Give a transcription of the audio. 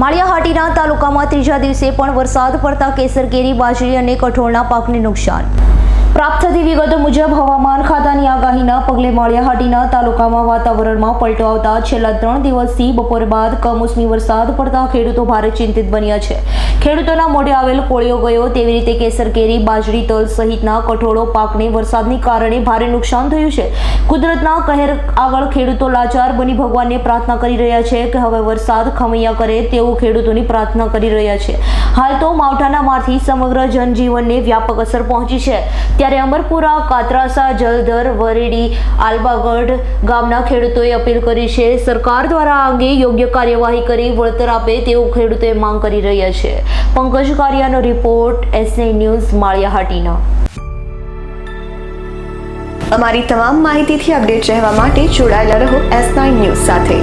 માળિયાહાટીના તાલુકામાં ત્રીજા દિવસે પણ વરસાદ પડતા કેસર, કેરી, બાજરી અને કઠોળના પાકને નુકસાન. પ્રાપ્ત થતી વિગતો મુજબ હવામાન ખાતાની આગાહીના પગલે માળિયાહાટીના તાલુકામાં વાતાવરણમાં પલટો આવતા છેલ્લા ત્રણ દિવસથી બપોર બાદ કમોસમી વરસાદ પડતા ખેડૂતો ભારે ચિંતિત બન્યા છે. ખેડૂતોના મોઢે આવેલ કોળિયો ગયો. તેવી રીતે કેસર, કેરી, બાજરી, તલ સહિતના કઠોળો પાકને વરસાદને કારણે ભારે નુકસાન થયું છે. કુદરતના કહેર આગળ ખેડૂતો લાચાર બની ભગવાનને પ્રાર્થના કરી રહ્યા છે કે હવે વરસાદ ખમૈયા કરે તેવું ખેડૂતોની પ્રાર્થના કરી રહ્યા છે. હાલ તો માવઠાના મારથી સમગ્ર જનજીવનને વ્યાપક અસર પહોંચી છે. ત્યારે અમરપુરા, કાતરાસા, જલધર, વરેડી, આલબાગઢ ગામના ખેડૂતોએ અપીલ કરી છે. સરકાર દ્વારા આ અંગે યોગ્ય કાર્યવાહી કરી વળતર આપે તેવું ખેડૂતોએ માંગ કરી રહ્યા છે. પંકજ કારિયાનો રિપોર્ટ એસએ ન્યૂઝ માળિયાહાટીનો અમારી તમામ માહિતીથી અપડેટ રહેવા માટે જોડાયેલા રહો એસ નાઇન ન્યૂઝ સાથે.